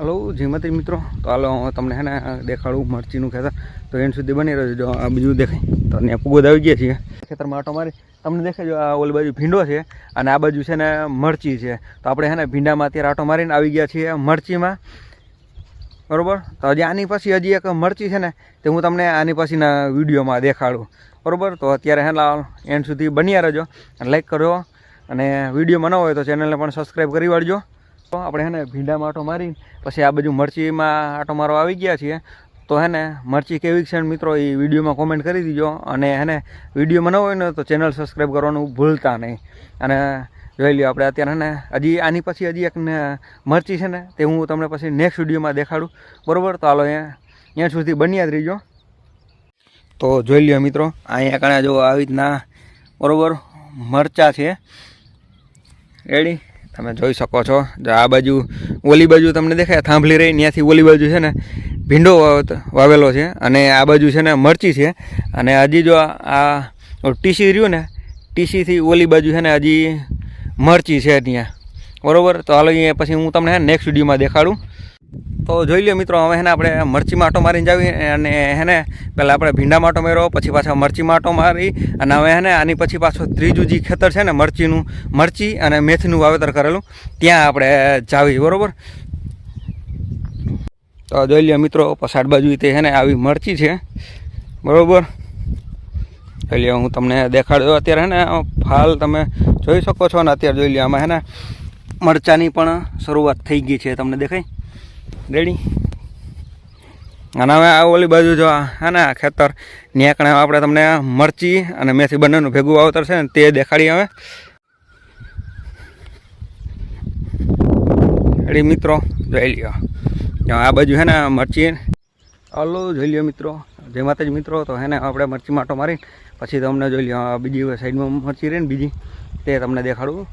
Hello જેમાંથી મિત્રો. તો હાલો હું તમને હે ને દેખાડું મરચીનું ખેતર. તો એન સુધી બની રહ્યું જો આ બીજું દેખાય. તો ત્યાં પૂગોદ આવી ગયા છીએ. ખેતરમાં આટો મારી. તમને દેખાય જો આ ઓલી બાજુ ભીંડો છે અને આ બાજુ છે ને મરચી છે. તો આપણે હે ને ભીંડામાં અત્યારે આટો મારીને આવી ગયા છીએ મરચીમાં. બરાબર? તો હજી આની પછી હજી એક મરચી છે ને, તે હું તમને આની પછીના વિડીયોમાં દેખાડું. બરાબર? તો અત્યારે હે એન્ડ સુધી બન્યા રહેજો. લાઈક કરજો અને વીડિયો ન હોય તો ચેનલને પણ સબસ્ક્રાઈબ કરી વાળજો. આપણે હે ને ભીંડામાં આટો મારી પછી આ બાજુ મરચીમાં આટો મારવા આવી ગયા છીએ. તો હે ને મરચી કેવી છે મિત્રો એ વિડીયોમાં કોમેન્ટ કરી દીજો. અને હે વિડીયોમાં ન હોય ને તો ચેનલ સબસ્ક્રાઈબ કરવાનું ભૂલતા નહીં. અને જોઈ લ્યો આપણે અત્યારે ને હજી આની પછી હજી એક મરચી છે ને તે હું તમને પછી નેક્સ્ટ વિડીયોમાં દેખાડું. બરાબર? તો હાલો અહીંયા સુધી બન્યા જ રહીજો. તો જોઈ લ્યો મિત્રો, અહીંયા કણે જો આવી રીતના બરાબર મરચા છે. રેડી તમે જોઈ શકો છો. જો આ બાજુ, ઓલી બાજુ તમને દેખાય, થાંભલી રહી, ત્યાંથી ઓલી બાજુ છે ને, ભીંડો વાવેલો છે. અને આ બાજુ છે ને મરચી છે. અને હજી જો આ ટીસી રહ્યું ને, ટીસીથી ઓલી બાજુ છે ને હજી મરચી છે ત્યાં. બરોબર? તો હાલો અહીંયા પછી હું તમને નેક્સ્ટ વિડીયોમાં દેખાડું. તો જોઈ લ્યો મિત્રો, હવે એને આપણે મરચી માટો મારીને જાવી અને એને પહેલાં આપણે ભીંડા માટો માર્યો પછી પાછા મરચી માટો મારી અને હવે એને આની પછી પાછું ત્રીજું જે ખેતર છે ને, મરચીનું, મરચી અને મેથીનું વાવેતર કરેલું, ત્યાં આપણે જાવી, બરોબર? તો જોઈ લો મિત્રો પછાડ બાજુ તે છે આવી મરચી છે, બરાબર? લ્યો, હું તમને દેખાડ્યો અત્યારે ને ફાલ તમે જોઈ શકો છો ને, અત્યારે જોઈ લો આમાં હે ને મરચાની પણ શરૂઆત થઈ ગઈ છે, તમને દેખાય? રેડી? અને હવે આ ઓલી બાજુ જો હે ને ખેતર ન્યાકણે આપણે તમને મરચી અને મેથી બંનેનું ભેગું વાવતર છે ને, તે દેખાડી હવે. રેડી મિત્રો, જોઈ લ્યો. આ બાજુ હે ને મરચી. હલો, જોઈ લ્યો મિત્રો, જય માતાજી મિત્રો, તો હે ને આપણે મરચી માટો મારી પછી તમને જોઈ લ્યો બીજી સાઈડમાં મરચી રહે ને, બીજી, તે તમને દેખાડું.